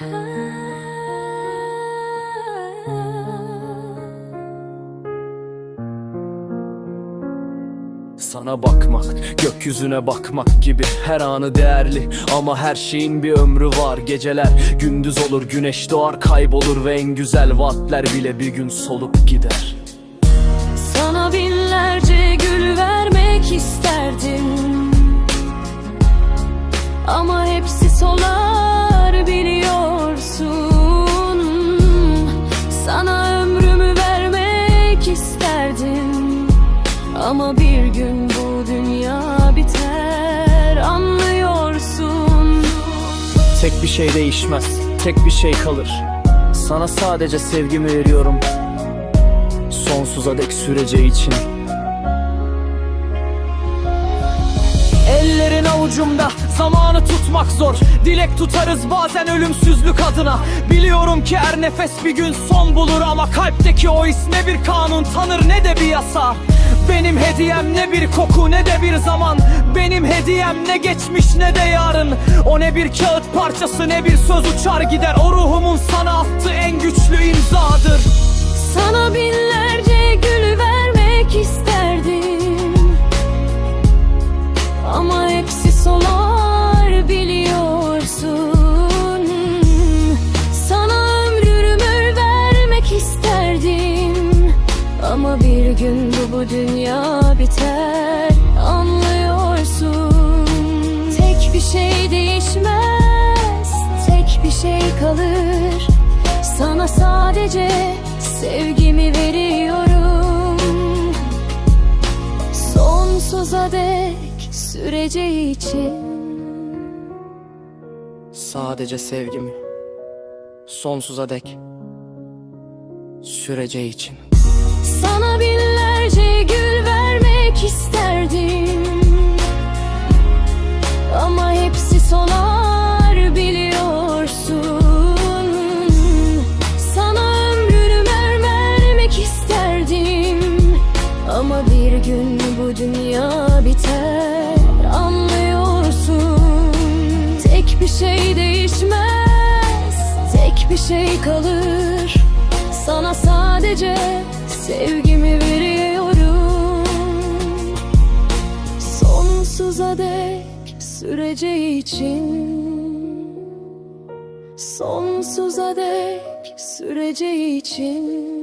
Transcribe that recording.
Sana bakmak, gökyüzüne bakmak gibi Her anı değerli. Ama her şeyin bir ömrü var. Geceler gündüz olur, güneş doğar kaybolur Ve en güzel vaatler bile bir gün solup gider. Sana binlerce gül vermek isterdim isterdim Ama bir gün bu dünya biter anlıyorsun. Tek bir şey değişmez, tek bir şey kalır. Sana sadece sevgimi veriyorum. Sonsuza dek süreceği için. Ellerin avucumda zamanı tutmak zor. Dilek tutarız bazen ölümsüzlük adına. Biliyorum ki her nefes bir gün son bulur Ama kalpteki o his ne bir kanun tanır ne de bir yasa. Benim hediyem ne bir koku ne de bir zaman. Benim hediyem ne geçmiş ne de yarın. O ne bir kağıt parçası ne bir söz uçar gider. O ruhumun sana attığı en güçlü imzadır. Sana binlerce bu, dünya biter anlıyorsun. Tek bir şey değişmez Tek bir şey kalır. Sana sadece sevgimi veriyorum. Sonsuza dek süreceği için. Sadece sevgimi Sonsuza dek Süreceği için. Sana binlerce şey değişmez. Tek bir şey kalır. Sana sadece sevgimi veriyorum. Sonsuza dek süreceği için. Sonsuza dek süreceği için